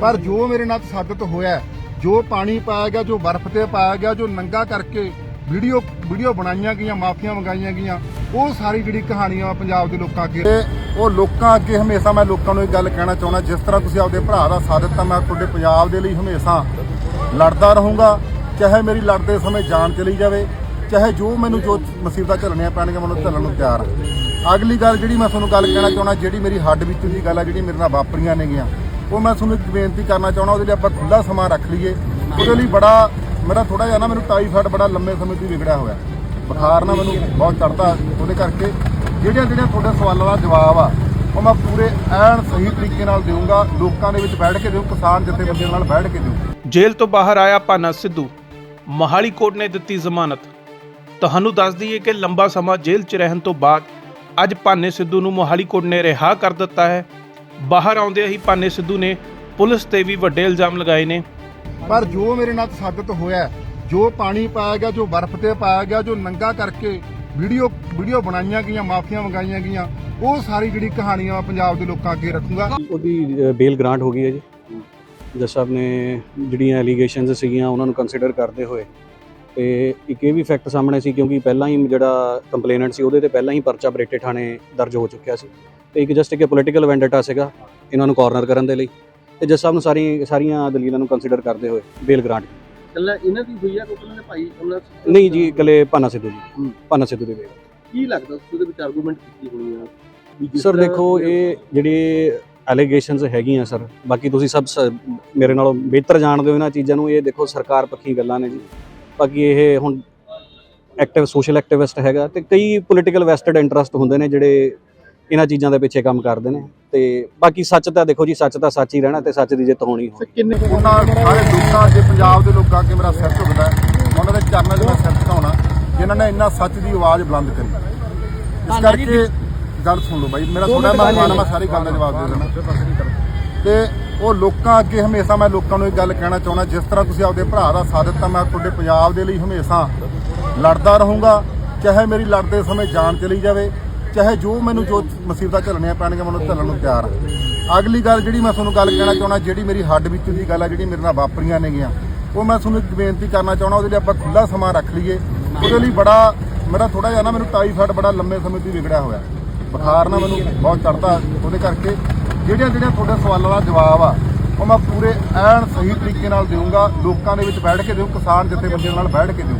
ਪਰ ਜੋ ਮੇਰੇ ਨਾਲ ਤਸੱਦਦ ਹੋਇਆ ਜੋ ਪਾਣੀ ਪਾਇਆ ਗਿਆ, ਜੋ ਬਰਫ਼ ਤੇ ਪਾਇਆ ਗਿਆ, ਜੋ ਨੰਗਾ ਕਰਕੇ ਵੀਡੀਓ ਵੀਡੀਓ ਬਣਾਈਆਂ ਗਈਆਂ, ਮਾਫੀਆਂ ਮੰਗਾਈਆਂ ਗਈਆਂ, ਉਹ ਸਾਰੀ ਜਿਹੜੀ ਕਹਾਣੀਆਂ ਵਾ ਪੰਜਾਬ ਦੇ ਲੋਕਾਂ ਅੱਗੇ। ਤੇ ਉਹ ਲੋਕਾਂ ਅੱਗੇ ਹਮੇਸ਼ਾ ਮੈਂ ਲੋਕਾਂ ਨੂੰ ਇਹ ਗੱਲ ਕਹਿਣਾ ਚਾਹੁੰਦਾ, ਜਿਸ ਤਰ੍ਹਾਂ ਤੁਸੀਂ ਆਪਦੇ ਭਰਾ ਦਾ ਸਾਥ ਦਿੱਤਾ, ਮੈਂ ਤੁਹਾਡੇ ਪੰਜਾਬ ਦੇ ਲਈ ਹਮੇਸ਼ਾ ਲੜਦਾ ਰਹੂੰਗਾ। ਚਾਹੇ ਮੇਰੀ ਲੜਦੇ ਸਮੇਂ ਜਾਨ ਚਲੀ ਜਾਵੇ, ਚਾਹੇ ਜੋ ਮੈਨੂੰ ਜੋ ਮੁਸੀਬਤਾਂ ਝੱਲਣੀਆਂ ਪੈਣਗੀਆਂ ਮੈਨੂੰ ਝੱਲਣ ਨੂੰ ਤਿਆਰ ਹਾਂ। ਅਗਲੀ ਗੱਲ ਜਿਹੜੀ ਮੈਂ ਤੁਹਾਨੂੰ ਗੱਲ ਕਹਿਣਾ ਚਾਹੁੰਦਾ, ਜਿਹੜੀ ਮੇਰੀ ਹੱਡ ਵਿੱਚ ਦੀ ਗੱਲ ਆ, ਜਿਹੜੀ ਮੇਰੇ ਨਾਲ ਵਾਪਰੀਆਂ ਨੇਗੀਆਂ ਉਹ ਮੈਂ ਤੁਹਾਨੂੰ ਇੱਕ ਬੇਨਤੀ ਕਰਨਾ ਚਾਹੁੰਦਾ, ਉਹਦੇ ਲਈ ਆਪਾਂ ਖੁੱਲਾ ਸਮਾਂ ਰੱਖ ਲਈਏ। ਉਹਦੇ ਲਈ ਬੜਾ, ਮੇਰਾ ਥੋੜਾ ਜਿਹਾ ਨਾ, ਮੈਨੂੰ ਟਾਈਫਾਇਡ ਬੜਾ ਲੰਮੇ ਸਮੇਂ ਤੋਂ ਵਿਗੜਿਆ ਹੋਇਆ। ਬੁਖਾਰ ਨਾ ਮੈਨੂੰ ਬਹੁਤ ਚੜਦਾ ਉਹਦੇ ਕਰਕੇ ਜਿਹੜੀਆਂ ਜਿਹੜੀਆਂ ਤੁਹਾਡੇ ਸਵਾਲਾਂ ਦਾ ਜਵਾਬ ਆ, ਉਹ ਮੈਂ ਪੂਰੇ ਐਨ ਸਹੀ ਤਰੀਕੇ ਨਾਲ ਦੇਵਾਂਗਾ ਲੋਕਾਂ ਦੇ ਵਿੱਚ ਬੈਠ ਕੇ ਦਿਓ, ਕਿਸਾਨ ਜਥੇਬੰਦੀਆਂ ਨਾਲ ਬੈਠ ਕੇ ਦਿਓ। ਜੇਲ੍ਹ ਤੋਂ ਬਾਹਰ ਆਇਆ ਭਾਨਾ ਸਿੱਧੂ। ਮਹਾਲੀ ਕੋਰਟ ਨੇ ਦਿੱਤੀ ਜ਼ਮਾਨਤ। ਤੁਹਾਨੂੰ ਦੱਸ ਦਈਏ ਕਿ ਲੰਬਾ ਸਮਾਂ ਜੇਲ੍ਹ 'ਚ ਰਹਿਣ ਤੋਂ ਬਾਅਦ ਅੱਜ ਭਾਨੇ ਸਿੱਧੂ ਨੂੰ ਮੋਹਾਲੀ ਕੋਰਟ ਨੇ ਰਿਹਾ ਕਰ ਦਿੱਤਾ ਹੈ। ਬਾਹਰ ਆਉਂਦੇ ਹੀ ਭਾਨੇ ਸਿੱਧੂ ਨੇ ਪੁਲਿਸ ਤੇ ਵੀ ਵੱਡੇ ਇਲਜ਼ਾਮ ਲਗਾਏ ਨੇ। ਪਰ ਜੋ ਮੇਰੇ ਨਾਲ ਤਸੱਦਦ ਹੋਇਆ ਜੋ ਪਾਣੀ ਪਾਇਆ ਗਿਆ ਜੋ ਬਰਫ਼ ਤੇ ਪਾਇਆ ਗਿਆ ਜੋ ਨੰਗਾ ਕਰਕੇ ਵੀਡੀਓ ਵੀਡੀਓ ਬਣਾਈਆਂ ਗਈਆਂ ਮਾਫੀਆਂ ਮੰਗਾਈਆਂ ਗਈਆਂ ਉਹ ਸਾਰੀ ਜਿਹੜੀ ਕਹਾਣੀਆਂ ਪੰਜਾਬ ਦੇ ਲੋਕਾਂ ਅੱਗੇ ਰੱਖੂੰਗਾ। ਉਹਦੀ ਬੇਲ ਗ੍ਰਾਂਟ ਹੋ ਗਈ ਹੈ ਜੀ। ਜੱਜ ਸਾਹਿਬ ਨੇ ਜਿਹੜੀਆਂ ਐਲੀਗੇਸ਼ਨਸ ਸੀਗੀਆਂ ਉਹਨਾਂ ਨੂੰ ਕੰਸੀਡਰ ਕਰਦੇ ਹੋਏ। ਤੇ ਇੱਕ ਇਹ ਵੀ ਫੈਕਟ ਸਾਹਮਣੇ ਸੀ ਕਿਉਂਕਿ ਪਹਿਲਾਂ ਹੀ ਜਿਹੜਾ ਕੰਪਲੇਨੈਂਟ ਸੀ ਉਹਦੇ ਤੇ ਪਹਿਲਾਂ ਹੀ ਪਰਚਾ ਬਰੇਟੇ ਥਾਣੇ ਦਰਜ ਹੋ ਚੁੱਕਿਆ ਸੀ। ਤੇ ਇੱਕ ਜਸਟ ਇੱਕ ਪੋਲੀਟੀਕਲ ਵੈਂਡੇਟਾ ਸੀਗਾ ਇਹਨਾਂ ਨੂੰ ਕਾਰਨਰ ਕਰਨ ਦੇ ਲਈ। ਤੇ ਜੱਜ ਸਾਹਿਬ ਨੂੰ ਸਾਰੀ ਸਾਰੀਆਂ ਦਲੀਲਾਂ ਨੂੰ ਕੰਸੀਡਰ ਕਰਦੇ ਹੋਏ ਬੇਲ ਗ੍ਰਾਂਟ ਕੱਲਾ ਇਹਨਾਂ ਦੀ ਹੋਈ ਆ ਕਿ ਉਹਨਾਂ ਦੇ ਭਾਈ ਉਹਨਾਂ ਨਹੀਂ ਜੀ ਇਕੱਲੇ ਪਾਨਾ ਸਿੱਧੂ ਜੀ। ਪਾਨਾ ਸਿੱਧੂ ਦੀ ਬੇਲ ਕੀ ਲੱਗਦਾ ਤੁਸੀਂ ਉਹਦੇ ਵਿੱਚ ਆਰਗੂਮੈਂਟ ਕੀਤੀ ਹੋਣੀ ਆ? ਸਰ ਦੇਖੋ ਇਹ ਜਿਹੜੇ ਐਲੀਗੇਸ਼ਨਸ ਹੈਗੀਆਂ ਸਰ ਬਾਕੀ ਤੁਸੀਂ ਸਭ ਮੇਰੇ ਨਾਲੋਂ ਬਿਹਤਰ ਜਾਣਦੇ ਹੋ ਇਹਨਾਂ ਚੀਜ਼ਾਂ ਨੂੰ ਇਹ ਦੇਖੋ ਸਰਕਾਰ ਪੱਖੀ ਗੱਲਾਂ ਨੇ ਜੀ। ਬਾਕੀ ਇਹ ਹੁਣ ਐਕਟਿਵ ਸੋਸ਼ਲ ਐਕਟਿਵਿਸਟ ਹੈਗਾ ਤੇ ਕਈ ਪੋਲੀਟੀਕਲ ਵੈਸਟਡ ਇੰਟਰਸਟ ਹੁੰਦੇ ਨੇ ਜਿਹੜੇ ਇਹਨਾਂ ਚੀਜ਼ਾਂ ਦੇ ਪਿੱਛੇ ਕੰਮ ਕਰਦੇ ਨੇ ਤੇ ਬਾਕੀ ਸੱਚ ਤਾਂ ਦੇਖੋ ਜੀ ਸੱਚ ਤਾਂ ਸੱਚ ਹੀ ਰਹਿਣਾ ਤੇ ਸੱਚ ਦੀ ਜਿੱਤ ਹੋਣੀ ਹੋਣੀ। ਕਿੰਨੇ ਉਹਨਾਂ ਸਾਰੇ ਲੋਕਾਂ ਦੇ ਪੰਜਾਬ ਦੇ ਲੋਕਾਂ ਅੱਗੇ ਮੇਰਾ ਸਿਰ ਝੁਕਦਾ। ਉਹਨਾਂ ਦੇ ਚਰਨਾਂ 'ਚ ਮੈਂ ਸਿਰ ਝੁਕਾਉਣਾ। ਜਿਨ੍ਹਾਂ ਨੇ ਇੰਨਾ ਸੱਚ ਦੀ ਆਵਾਜ਼ ਬੁਲੰਦ ਕਰੀ। ਇਸ ਕਰਕੇ ਗੱਲ ਸੁਣ ਲਓ ਬਾਈ ਮੇਰਾ ਥੋੜਾ ਮਹਿਮਾਨ ਮੈਂ ਸਾਰੀ ਗੱਲ ਦਾ ਜਵਾਬ ਦੇ ਦੇਣਾ। ਤੇ ਉਹ ਲੋਕਾਂ ਅੱਗੇ ਹਮੇਸ਼ਾ ਮੈਂ ਲੋਕਾਂ ਨੂੰ ਇਹ ਗੱਲ ਕਹਿਣਾ ਚਾਹੁੰਦਾ ਜਿਸ ਤਰ੍ਹਾਂ ਤੁਸੀਂ ਆਪਦੇ ਭਰਾ ਦਾ ਸਾਥ ਦਿੱਤਾ ਮੈਂ ਤੁਹਾਡੇ ਪੰਜਾਬ ਦੇ ਲਈ ਹਮੇਸ਼ਾ ਲੜਦਾ ਰਹੂੰਗਾ। ਚਾਹੇ ਮੇਰੀ ਲੜਦੇ ਸਮੇਂ ਜਾਨ ਚਲੀ ਜਾਵੇ ਚਾਹੇ ਜੋ ਮੈਨੂੰ ਜੋ ਮੁਸੀਬਤਾਂ ਝੱਲਣੀਆਂ ਪੈਣਗੀਆਂ ਮੈਨੂੰ ਝੱਲਣ ਨੂੰ ਤਿਆਰ ਆ। ਅਗਲੀ ਗੱਲ ਜਿਹੜੀ ਮੈਂ ਤੁਹਾਨੂੰ ਗੱਲ ਕਹਿਣਾ ਚਾਹੁੰਦਾ, ਜਿਹੜੀ ਮੇਰੀ ਹੱਡ ਵਿੱਚ ਦੀ ਗੱਲ ਆ, ਜਿਹੜੀ ਮੇਰੇ ਨਾਲ ਵਾਪਰੀਆਂ ਨੇਗੀਆਂ, ਉਹ ਮੈਂ ਤੁਹਾਨੂੰ ਇੱਕ ਬੇਨਤੀ ਕਰਨਾ ਚਾਹੁੰਦਾ, ਉਹਦੇ ਲਈ ਆਪਾਂ ਖੁੱਲਾ ਸਮਾਂ ਰੱਖ ਲਈਏ। ਉਹਦੇ ਲਈ ਬੜਾ, ਮੇਰਾ ਥੋੜਾ ਜਿਹਾ ਨਾ, ਮੈਨੂੰ ਟਾਈਫਾਇਡ ਬੜਾ ਲੰਮੇ ਸਮੇਂ ਤੋਂ ਵਿਗੜਿਆ ਹੋਇਆ। ਬੁਖਾਰ ਨਾ ਮੈਨੂੰ ਬਹੁਤ ਚੜਦਾ ਉਹਦੇ ਕਰਕੇ। ਜਿਹੜੀਆਂ ਜਿਹੜੀਆਂ ਤੁਹਾਡੇ ਸਵਾਲਾਂ ਦਾ ਜਵਾਬ ਆ, ਉਹ ਮੈਂ ਪੂਰੇ ਐਨ ਸਹੀ ਤਰੀਕੇ ਨਾਲ ਦੇਵਾਂਗਾ ਲੋਕਾਂ ਦੇ ਵਿੱਚ ਬੈਠ ਕੇ ਦਿਓ ਕਿਸਾਨ ਜਥੇਬੰਦੀਆਂ ਨਾਲ ਬੈਠ ਕੇ ਦਿਓ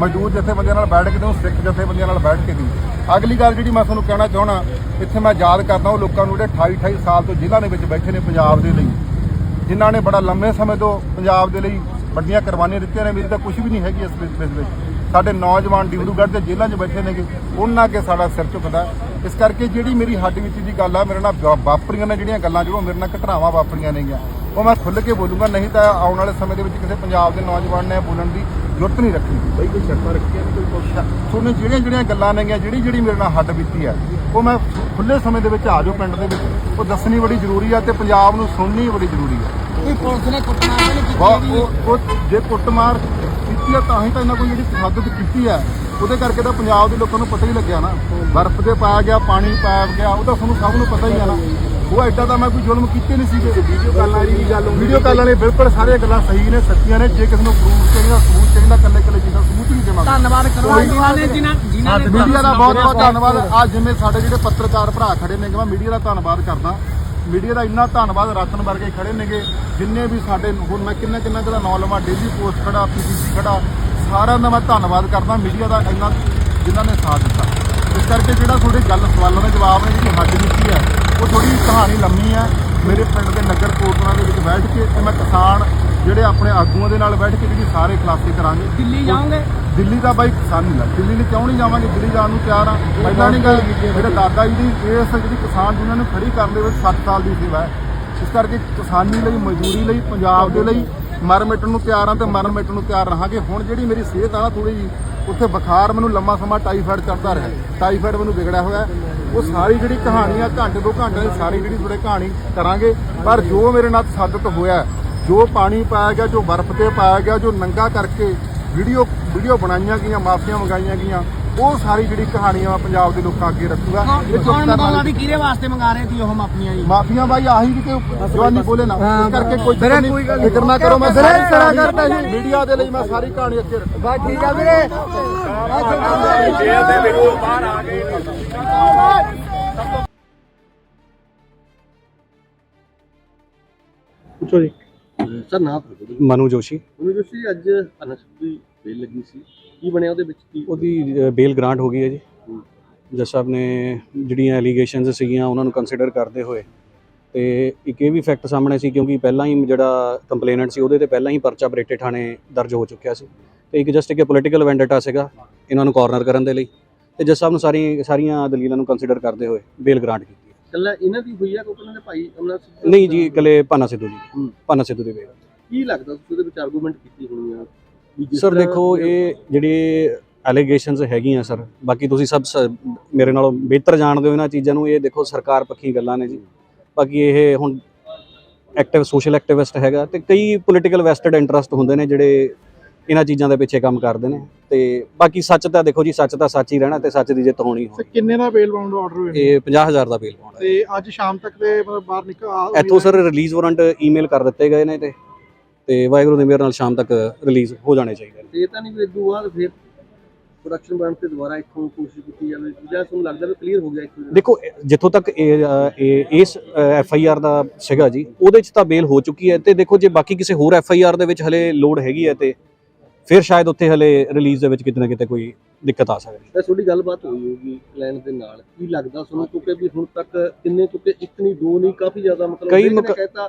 ਮਜ਼ਦੂਰ ਜਥੇਬੰਦੀਆਂ ਨਾਲ ਬੈਠ ਕੇ ਦਿਓ ਸਿੱਖ ਜਥੇਬੰਦੀਆਂ ਨਾਲ ਬੈਠ ਕੇ ਦਿਓ ਅਗਲੀ ਗੱਲ ਜਿਹੜੀ ਮੈਂ ਤੁਹਾਨੂੰ ਕਹਿਣਾ ਚਾਹਣਾ ਇੱਥੇ ਮੈਂ ਯਾਦ ਕਰਦਾ ਉਹ ਲੋਕਾਂ ਨੂੰ ਜਿਹੜੇ 28 28 ਸਾਲ ਤੋਂ ਜ਼ਿਲ੍ਹਾ ਦੇ ਵਿੱਚ ਬੈਠੇ ਨੇ ਪੰਜਾਬ ਦੇ ਲਈ, ਜਿਨ੍ਹਾਂ ਨੇ ਬੜਾ ਲੰਮੇ ਸਮੇਂ ਤੋਂ ਪੰਜਾਬ ਦੇ ਲਈ ਵੱਡੀਆਂ ਕੁਰਬਾਨੀਆਂ ਦਿੱਤੀਆਂ ਨੇ, ਮੇਰੀ ਤਾਂ ਕੁਝ ਵੀ ਨਹੀਂ ਹੈਗੀ ਇਸ ਵਿੱਚ ਇਸ ਵਿੱਚ। ਸਾਡੇ ਨੌਜਵਾਨ ਡਿਬਰੂਗੜ੍ਹ ਦੇ ਜੇਲ੍ਹਾਂ 'ਚ ਬੈਠੇ ਨੇਗੇ, ਉਹਨਾਂ ਅੱਗੇ ਸਾਡਾ ਸਿਰ ਝੁਕਦਾ। ਇਸ ਕਰਕੇ ਜਿਹੜੀ ਮੇਰੀ ਹੱਡ ਵਿੱਚ ਦੀ ਗੱਲ ਆ, ਮੇਰੇ ਨਾਲ ਵਾਪਰੀਆਂ ਨੇ ਜਿਹੜੀਆਂ ਗੱਲਾਂ, ਜਿਹੜੀਆਂ ਮੇਰੇ ਨਾਲ ਘਟਨਾਵਾਂ ਵਾਪਰੀਆਂ ਨੇਗੀਆਂ। ਉਹ ਮੈਂ ਖੁੱਲ੍ਹ ਕੇ ਬੋਲੂੰਗਾ, ਨਹੀਂ ਤਾਂ ਆਉਣ ਵਾਲੇ ਸਮੇਂ ਦੇ ਵਿੱਚ ਕਿਸੇ ਪੰਜਾਬ ਦੇ ਨੌਜਵਾਨ ਨੇ ਬੋਲਣ ਦੀ ਜ਼ਰੂਰਤ ਨਹੀਂ ਰੱਖਣੀ ਬਈ ਕੋਈ ਸ਼ਰਤਾਂ ਰੱਖੀਆਂ ਨੇ ਕੋਈ ਕੁਛ? ਤੁਹਾਨੂੰ ਜਿਹੜੀਆਂ ਜਿਹੜੀਆਂ ਗੱਲਾਂ ਨੇਗੀਆਂ ਜਿਹੜੀ ਜਿਹੜੀ ਮੇਰੇ ਨਾਲ ਹੱਡ ਬੀਤੀ ਆ ਉਹ ਮੈਂ ਖੁੱਲੇ ਸਮੇਂ ਦੇ ਵਿੱਚ ਆ ਜਾਓ ਪਿੰਡ ਦੇ ਵਿੱਚ। ਉਹ ਦੱਸਣੀ ਬੜੀ ਜ਼ਰੂਰੀ ਆ ਤੇ ਪੰਜਾਬ ਨੂੰ ਸੁਣਨੀ ਬੜੀ ਜ਼ਰੂਰੀ ਆ। ਕੋਈ ਪੁਲਿਸ ਨੇ ਕੁੱਟਮਾਰ ਨਹੀਂ ਕੀਤੀ ਵਾ- ਹੈਗੀ? ਉਹ ਉਹ ਜੇ ਕੁੱਟਮਾਰ ਕੀਤੀ ਆ ਤਾਂ ਹੀ ਤਾਂ ਇਹਨਾਂ ਕੋਈ ਜਿਹੜੀ ਤਸ਼ੱਦਦ ਕੀਤੀ ਆ। ਉਹਦੇ ਕਰਕੇ ਤਾਂ ਪੰਜਾਬ ਦੇ ਲੋਕਾਂ ਨੂੰ ਪਤਾ ਹੀ ਲੱਗਿਆ ਨਾ। ਬਰਫ਼ ਤੇ ਪਾਇਆ ਗਿਆ ਪਾਣੀ ਪਾਇਆ ਗਿਆ ਉਹ ਤਾਂ ਤੁਹਾਨੂੰ ਸਭ ਨੂੰ ਪਤਾ ਹੀ ਆ ਨਾ। ਉਹ ਐਡਾ ਤਾਂ ਮੈਂ ਕੋਈ ਜ਼ੁਲਮ ਕੀਤੇ ਨਹੀਂ ਸੀਗੇ। ਵੀਡੀਓ ਕਾਲ ਵਾਲੀ ਵੀ ਗੱਲ ਵੀਡੀਓ ਕਾਲ ਵਾਲੇ ਬਿਲਕੁਲ ਸਾਰੀਆਂ ਗੱਲਾਂ ਸਹੀ ਨੇ ਸੱਚੀਆਂ ਨੇ। ਜੇ ਕਿਸੇ ਨੂੰ ਪ੍ਰੂਫ ਚਾਹੀਦਾ ਸਬੂਤ ਚਾਹੀਦਾ ਕੱਲੇ ਕੱਲੇ ਚੀਜ਼ਾਂ ਸਬੂਤ ਨਹੀਂ ਦੇਵਾਂਗੇ। ਧੰਨਵਾਦ ਕਰੋ ਜਿਨ੍ਹਾਂ ਨੇ ਜਿਨ੍ਹਾਂ ਜਿਨ੍ਹਾਂ ਨੇ ਮੀਡੀਆ ਦਾ ਬਹੁਤ ਬਹੁਤ ਧੰਨਵਾਦ। ਆ ਜਿਵੇਂ ਸਾਡੇ ਜਿਹੜੇ ਪੱਤਰਕਾਰ ਭਰਾ ਖੜੇ ਨੇਗੇ ਮੈਂ ਮੀਡੀਆ ਦਾ ਧੰਨਵਾਦ ਕਰਦਾ। ਮੀਡੀਆ ਦਾ ਇੰਨਾ ਧੰਨਵਾਦ ਰਤਨ ਵਰਗੇ ਖੜੇ ਨੇਗੇ ਜਿੰਨੇ ਵੀ ਸਾਡੇ ਹੁਣ ਮੈਂ ਕਿੰਨਾ ਕਿੰਨਾ ਦਾ ਨਾਂ ਲਵਾਂ ਡੇਲੀ ਪੋਸਟ ਖੜਾ ਪੀਸੀਸੀ ਖੜਾ ਸਾਰਿਆਂ ਦਾ ਮੈਂ ਧੰਨਵਾਦ ਕਰਦਾ। ਮੀਡੀਆ ਦਾ ਇੰਨਾ ਜਿਨ੍ਹਾਂ ਨੇ ਸਾਥ ਦਿੱਤਾ। ਇਸ ਕਰਕੇ ਜਿਹੜਾ ਤੁਹਾਡੇ ਗੱਲ ਸਵਾਲਾਂ ਦਾ ਜਵਾਬ ਹੈ ਜਿਹੜੀ ਹੱਦ ਦਿੱਤੀ ਹੈ ਉਹ ਥੋੜੀ ਕਹਾਣੀ ਲੰਮੀ ਹੈ। ਮੇਰੇ ਪਿੰਡ ਦੇ ਨਗਰ ਕੋਟਲਾ ਦੇ ਵਿੱਚ ਬੈਠ ਕੇ ਤੇ ਮੈਂ ਕਿਸਾਨ ਜਿਹੜੇ ਆਪਣੇ ਆਗੂਆਂ ਦੇ ਨਾਲ ਬੈਠ ਕੇ ਜਿਹੜੀ ਸਾਰੇ ਖਲਾਸੇ ਕਰਾਂਗੇ। ਦਿੱਲੀ ਜਾਓਗੇ? ਦਿੱਲੀ ਦਾ ਬਾਈ ਕਿਸਾਨੀ ਲੱਗ ਦਿੱਲੀ ਲਈ ਕਿਉਂ ਨਹੀਂ ਜਾਵਾਂਗੇ? ਦਿੱਲੀ ਜਾਣ ਨੂੰ ਤਿਆਰ ਆ। ਪਹਿਲਾਂ ਨਹੀਂ ਗੱਲ ਮੇਰੇ ਦਾਦਾ ਜੀ ਦੀ ਇਸ ਜਿਹੜੀ ਕਿਸਾਨ ਯੂਨੀਅਨ ਨੂੰ ਖੜੀ ਕਰਨ ਦੇ ਵਿੱਚ 7 ਸਾਲ ਦੀ ਸੇਵਾ ਹੈ। ਇਸ ਕਰਕੇ ਕਿਸਾਨੀ ਲਈ ਮਜ਼ਦੂਰੀ ਲਈ ਪੰਜਾਬ ਦੇ ਲਈ ਮਰ ਮਿਟਣ ਨੂੰ ਤਿਆਰ ਆ ਤੇ ਮਰਨ ਮਿਟਣ ਨੂੰ ਤਿਆਰ ਰਹਾਂਗੇ। ਹੁਣ ਜਿਹੜੀ ਮੇਰੀ ਸਿਹਤ ਆ ਨਾ ਥੋੜੀ ਜੀ ਉੱਥੇ ਬੁਖਾਰ ਮੈਨੂੰ ਲੰਮਾ ਸਮਾਂ ਟਾਈਫਾਇਡ ਚੜਦਾ ਰਿਹਾ। ਟਾਈਫਾਇਡ ਮੈਨੂੰ ਵਿਗੜਿਆ ਹੋਇਆ ਉਹ ਸਾਰੀ ਜਿਹੜੀ ਕਹਾਣੀ ਆ, ਘੰਟੇ ਦੋ ਘੰਟੇ ਦੀ ਸਾਰੀ ਜਿਹੜੀ ਤੁਹਾਡੇ ਕਹਾਣੀ ਕਰਾਂਗੇ। ਪਰ ਜੋ ਮੇਰੇ ਨਾਲ ਸਾਦਤ ਹੋਇਆ ਜੋ ਪਾਣੀ ਪਾਇਆ ਗਿਆ, ਜੋ ਬਰਫ਼ ਤੇ ਪਾਇਆ ਗਿਆ, ਜੋ ਨੰਗਾ ਕਰਕੇ ਵੀਡੀਓ ਵੀਡੀਓ ਬਣਾਈਆਂ ਗਈਆਂ, ਮਾਫੀਆਂ ਮੰਗਾਈਆਂ ਗਈਆਂ ਉਹ ਸਾਰੀ ਜਿਹੜੀ ਕਹਾਣੀਆਂ ਪੰਜਾਬ ਦੇ ਲੋਕਾਂ ਅੱਗੇ ਰੱਖੂਗਾ। ਇਹ ਚੁੱਪ ਕੌਣ ਮੰਗਾਉਣਾ ਦੀ ਕਿਹਦੇ ਵਾਸਤੇ ਮੰਗਾ ਰਹੇ ਸੀ ਉਹ ਮਾਫੀਆਂ ਜੀ? ਮਾਫੀਆਂ ਬਾਈ ਆਹੀ ਕਿਤੇ ਜਵਾਨੀ ਬੋਲੇ ਨਾ ਇਸ ਕਰਕੇ ਕੋਈ ਫਿਕਰ ਨਾ ਕਰੋ ਮੈਂ ਸਾਰੀ ਕਹਾਣੀ ਮੀਡੀਆ ਦੇ ਲਈ ਮੈਂ ਸਾਰੀ ਕਹਾਣੀ ਅੱਗੇ ਰੱਖੂਗਾ ਬਸ ਠੀਕ ਆ ਵੀਰੇ। ਪੁੱਛੋ ਜੀ। ਸਰ ਨਾ ਦੱਸੋ। ਜੀ ਮਨੂ ਜੋਸ਼ੀ। ਉਹਨੂੰ ਜੋ ਸੀ ਅੱਜ ਅਨਸ ਦੀ ਬੇਲ ਲੱਗੀ ਸੀ। ਕੀ ਬਣਿਆ ਉਹਦੇ ਵਿੱਚ? ਕੀ ਉਹਦੀ ਬੇਲ ਗ੍ਰਾਂਟ ਹੋ ਗਈ ਹੈ ਜੀ। ਜੱਜ ਸਾਹਿਬ ਨੇ ਜਿਹੜੀਆਂ ਐਲੀਗੇਸ਼ਨਸ ਸੀਗੀਆਂ ਉਹਨਾਂ ਨੂੰ ਕੰਸੀਡਰ ਕਰਦੇ ਹੋਏ ਤੇ ਇੱਕ ਇਹ ਵੀ ਫੈਕਟ ਸਾਹਮਣੇ ਸੀ ਕਿਉਂਕਿ ਪਹਿਲਾਂ ਹੀ ਜਿਹੜਾ ਕੰਪਲੇਨੈਂਟ ਸੀ ਉਹਦੇ ਤੇ ਪਹਿਲਾਂ ਹੀ ਪਰਚਾ ਬਰੇਟੇ ਥਾਣੇ ਦਰਜ ਹੋ ਚੁੱਕਿਆ ਸੀ। ਤੇ ਇੱਕ ਜਸਟ ਇੱਕ ਪੋਲੀਟੀਕਲ ਵੈਂਡੇਟਾ ਸੀਗਾ ਇਹਨਾਂ ਨੂੰ ਕਾਰਨਰ ਕਰਨ ਦੇ ਲਈ। ਤੇ ਜੱਜ ਸਾਹਿਬ ਨੂੰ ਸਾਰੀ ਸਾਰੀਆਂ ਦਲੀਲਾਂ ਨੂੰ ਕੰਸੀਡਰ ਕਰਦੇ ਹੋਏ ਬੇਲ ਗ੍ਰਾਂਟ ਕੀਤੀ ਕੱਲਾ ਇਹਨਾਂ ਦੀ ਹੋਈ ਆ ਕਿ ਉਹਨਾਂ ਦੇ ਭਾਈ ਅਮਨਾ ਸਿੱਧੂ ਨਹੀਂ ਜੀ ਇਕੱਲੇ ਭਾਨਾ ਸਿੱਧੂ ਜੀ। ਭਾਨਾ ਸਿੱਧੂ ਦੀ ਬੇਲ। ਕੀ ਲੱਗਦਾ ਤੁਸੀਂ ਉਹਦੇ ਵਿੱਚ ਆਰਗੂਮੈਂਟ ਕੀਤੀ ਹੋਣੀ ਆ? ਸਰ ਦੇਖੋ ਇਹ ਜਿਹੜੇ ਐਲੀਗੇਸ਼ਨਸ ਹੈਗੀਆਂ ਸਰ ਬਾਕੀ ਤੁਸੀਂ ਸਭ ਸ- ਮੇਰੇ ਨਾਲੋਂ ਬਿਹਤਰ ਜਾਣਦੇ ਹੋ ਇਹਨਾਂ ਚੀਜ਼ਾਂ ਨੂੰ ਇਹ ਦੇਖੋ ਸਰਕਾਰ ਪੱਖੀ ਗੱਲਾਂ ਨੇ ਜੀ। ਬਾਕੀ ਇਹ ਹੁਣ ਐਕਟਿਵ ਸੋਸ਼ਲ ਐਕਟਿਵਿਸਟ ਹੈਗਾ ਤੇ ਕਈ ਪੋਲੀਟੀਕਲ ਵੈਸਟਡ ਇੰਟਰਸਟ ਹੁੰਦੇ ਨੇ ਜਿਹੜੇ ਇਹਨਾਂ ਚੀਜ਼ਾਂ ਦੇ ਪਿੱਛੇ ਕੰਮ ਕਰਦੇ ਨੇ। ਤੇ ਬਾਕੀ ਸੱਚ ਤਾਂ ਦੇਖੋ ਜੀ ਸੱਚ ਤਾਂ ਸੱਚ ਹੀ ਰਹਿਣਾ ਤੇ ਸੱਚ ਦੀ ਜਿੱਤ ਹੋਣੀ ਤੇ ਹੋਣੀ ਕਿੰਨੇ ਦਾ ਬੇਲ ਬਾਉਂਡ ਆਰਡਰ ਨੇ? ਇਹ 50000 ਦਾ ਬੇਲ ਪਾਉਣਾ ਤੇ ਅੱਜ ਸ਼ਾਮ ਤੱਕ ਦੇ ਮਤਲਬ ਬਾਹਰ ਨਿਕਲ ਆ ਇੱਥੋਂ ਸਰ ਰਿਲੀਜ਼ ਵਾਰੰਟ ਈਮੇਲ ਕਰ ਦਿੱਤੇ ਗਏ ਨੇ ਤੇ ਤੇ ਵਾਹਿਗੁਰੂ ਦੇ ਮਿਹਰ ਨਾਲ ਸ਼ਾਮ ਤੱਕ ਰਿਲੀਜ਼ ਹੋ ਜਾਣੇ ਚਾਹੀਦੇ ਨੇ। ਤੇ ਇਹ ਤਾਂ ਨਹੀਂ ਵੀ ਬਾਅਦ ਫਿਰ ਪ੍ਰੋਡਕਸ਼ਨ ਬਣ ਤੇ ਦੁਬਾਰਾ ਇੱਥੋਂ ਕੋਸ਼ਿਸ਼ ਕੀਤੀ ਜਾਵੇ। ਜਾਂ ਤੁਹਾਨੂੰ ਲੱਗਦਾ ਵੀ ਕਲੀਅਰ ਹੋ ਗਿਆ ਇੱਥੋਂ ਦੇਖੋ ਜਿੱਥੋਂ ਤੱਕ ਇਹ ਇਸ ਐਫ ਆਈ ਆਰ ਦਾ ਸੀਗਾ ਜੀ ਉਹਦੇ 'ਚ ਤਾਂ ਬੇਲ ਹੋ ਚੁੱਕੀ ਹੈ ਤੇ ਦੇਖੋ ਜੇ ਬਾਕੀ ਕਿਸੇ ਹੋਰ ਐਫ ਆਈ ਆਰ ਦੇ ਵਿੱਚ ਹਲੇ ਲੋਡ ਹੈਗੀ ਹੈ ਤੇ ਫਿਰ ਸ਼ਾਇਦ ਉੱਥੇ ਹਲੇ ਰਿਲੀਜ਼ ਦੇ ਵਿੱਚ ਕਿਤੇ ਨਾ ਕਿਤੇ ਕੋਈ ਦਿੱਕਤ ਆ ਸਕਦੀ ਹੈ। ਤੁਹਾਡੀ ਗੱਲਬਾਤ ਹੋਈ ਹੋਊਗੀ ਕਲਾਇੰਟ ਦੇ ਨਾਲ। ਕੀ ਲੱਗਦਾ ਤੁਹਾਨੂੰ? ਕਿਉਂਕਿ ਵੀ ਹੁਣ ਤੱਕ ਕਿੰਨੇ ਕਿਉਂਕਿ ਇੱਕ ਨਹੀਂ ਦੋ ਨਹੀਂ ਕਾਫੀ ਜ਼ਿਆਦਾ ਮਤਲਬ ਕਈ ਅ,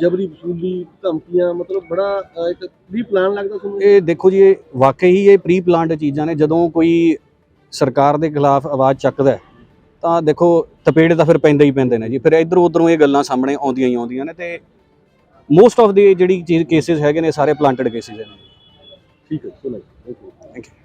ਜਬਰੀ ਵਸੂਲੀ ਧਮਕੀਆਂ ਮਤਲਬ ਬੜਾ ਇੱਕ ਵੀ ਪਲਾਨ ਲੱਗਦਾ ਤੁਹਾਨੂੰ? ਇਹ ਦੇਖੋ ਜੀ ਇਹ ਵਾਕਈ ਹੀ ਇਹ ਪ੍ਰੀ ਪਲਾਨਡ ਚੀਜ਼ਾਂ ਨੇ। ਜਦੋਂ ਕੋਈ ਸਰਕਾਰ ਦੇ ਖਿਲਾਫ ਆਵਾਜ਼ ਚੱਕਦਾ ਤਾਂ ਦੇਖੋ ਤਪੇੜੇ ਤਾਂ ਫਿਰ ਪੈਂਦੇ ਹੀ ਪੈਂਦੇ ਨੇ ਜੀ। ਫਿਰ ਇਧਰੋਂ ਉਧਰੋਂ ਇਹ ਗੱਲਾਂ ਸਾਹਮਣੇ ਆਉਂਦੀਆਂ ਹੀ ਆਉਂਦੀਆਂ ਨੇ ਤੇ ਮੋਸਟ ਆਫ ਦੀ ਜਿਹੜੀ ਚੀਜ਼ ਕੇਸਿਸ ਹੈਗੇ ਨੇ ਸਾਰੇ ਪਲਾਂਟਡ ਕੇਸਿਸ ਨੇ। ਠੀਕ ਹੈ ਯੂ ਥੈਂਕ ਯੂ